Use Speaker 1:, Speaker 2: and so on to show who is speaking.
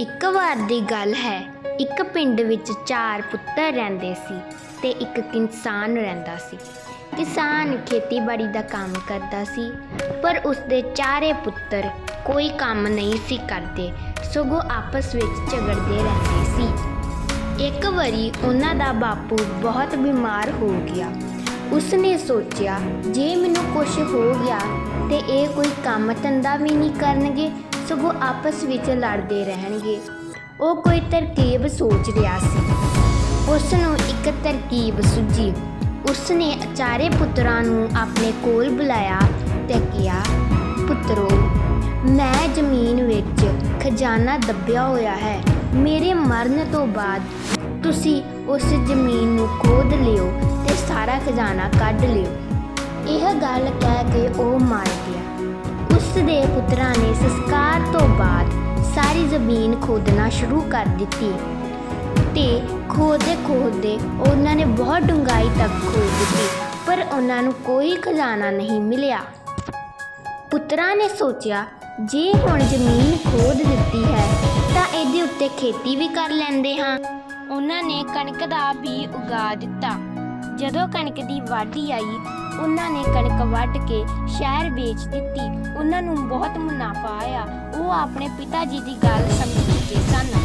Speaker 1: ਇੱਕ ਵਾਰ ਦੀ ਗੱਲ ਹੈ, ਇੱਕ ਪਿੰਡ ਵਿੱਚ ਚਾਰ ਪੁੱਤਰ ਰਹਿੰਦੇ ਸੀ ਤੇ ਇੱਕ ਕਿਸਾਨ ਰਹਿੰਦਾ ਸੀ। ਕਿਸਾਨ ਖੇਤੀਬਾੜੀ ਦਾ ਕੰਮ ਕਰਦਾ ਸੀ, ਪਰ ਉਸਦੇ ਚਾਰੇ ਪੁੱਤਰ ਕੋਈ ਕੰਮ ਨਹੀਂ ਸੀ ਕਰਦੇ, ਸਗੋਂ ਆਪਸ ਵਿੱਚ ਝਗੜਦੇ ਰਹਿੰਦੇ ਸੀ। ਇੱਕ ਵਾਰੀ ਉਹਨਾਂ ਦਾ ਬਾਪੂ ਬਹੁਤ ਬਿਮਾਰ ਹੋ ਗਿਆ। ਉਸਨੇ ਸੋਚਿਆ, ਜੇ ਮੈਨੂੰ ਕੁਝ ਹੋ ਗਿਆ ਤੇ ਇਹ ਕੋਈ ਕੰਮ ਧੰਦਾ ਵੀ ਨਹੀਂ ਕਰਨਗੇ ਸਗੋਂ ਆਪਸ ਵਿੱਚ ਲੜਦੇ ਰਹਿਣਗੇ। ਉਹ ਕੋਈ ਤਰਕੀਬ ਸੋਚ ਰਿਹਾ ਸੀ। ਉਸ ਨੂੰ ਇੱਕ ਤਰਕੀਬ ਸੁਝੀ। ਉਸਨੇ ਚਾਰੇ ਪੁੱਤਰਾਂ ਨੂੰ ਆਪਣੇ ਕੋਲ ਬੁਲਾਇਆ ਤੇ ਕਿਹਾ, ਪੁੱਤਰੋ, ਮੈਂ ਜ਼ਮੀਨ ਵਿੱਚ ਖਜ਼ਾਨਾ ਦੱਬਿਆ ਹੋਇਆ ਹੈ। ਮੇਰੇ ਮਰਨ ਤੋਂ ਬਾਅਦ ਤੁਸੀਂ ਉਸ ਜ਼ਮੀਨ ਨੂੰ ਖੋਦ ਲਿਓ ਤੇ ਸਾਰਾ ਖਜ਼ਾਨਾ ਕੱਢ ਲਿਓ ਇਹ ਗੱਲ ਕਹਿ ਕੇ ਉਹ ਮਰ ਗਿਆ। ਉਸ ਦੇ ਪੁੱਤਰਾਂ ਨੇ ਸੰਸਕਾਰ ਤੋਂ ਬਾਅਦ ਸਾਰੀ ਜ਼ਮੀਨ ਖੋਦਣਾ ਸ਼ੁਰੂ ਕਰ ਦਿੱਤੀ ਤੇ ਖੋਦੇ ਖੋਦੇ ਉਹਨਾਂ ਨੇ ਬਹੁਤ ਡੂੰਘਾਈ ਤੱਕ ਖੋਦ ਦਿੱਤੀ, ਪਰ ਉਹਨਾਂ ਨੂੰ ਕੋਈ ਖਜ਼ਾਨਾ ਨਹੀਂ ਮਿਲਿਆ। ਪੁੱਤਰਾਂ ਨੇ ਸੋਚਿਆ, ਜੇ ਹੁਣ ਜ਼ਮੀਨ ਖੋਦ ਦਿੱਤੀ ਹੈ, ਤਾਂ ਇਹਦੇ ਉੱਤੇ ਖੇਤੀ ਵੀ ਕਰ ਲੈਂਦੇ ਹਾਂ। ਉਹਨਾਂ ਨੇ ਕਣਕ ਦਾ ਵੀ ਉਗਾ ਦਿੱਤਾ। ਜਦੋਂ ਕਣਕ ਦੀ ਵਾਢੀ ਆਈ, ਉਹਨਾਂ ਨੇ ਕਣਕ ਵੱਢ ਕੇ ਸ਼ਹਿਰ ਵੇਚ ਦਿੱਤੀ। ਉਹਨਾਂ ਨੂੰ ਬਹੁਤ ਮੁਨਾਫਾ ਆਇਆ। ਉਹ ਆਪਣੇ ਪਿਤਾ ਜੀ ਦੀ ਗੱਲ ਸਮਝ ਚੁੱਕੇ ਸਨ।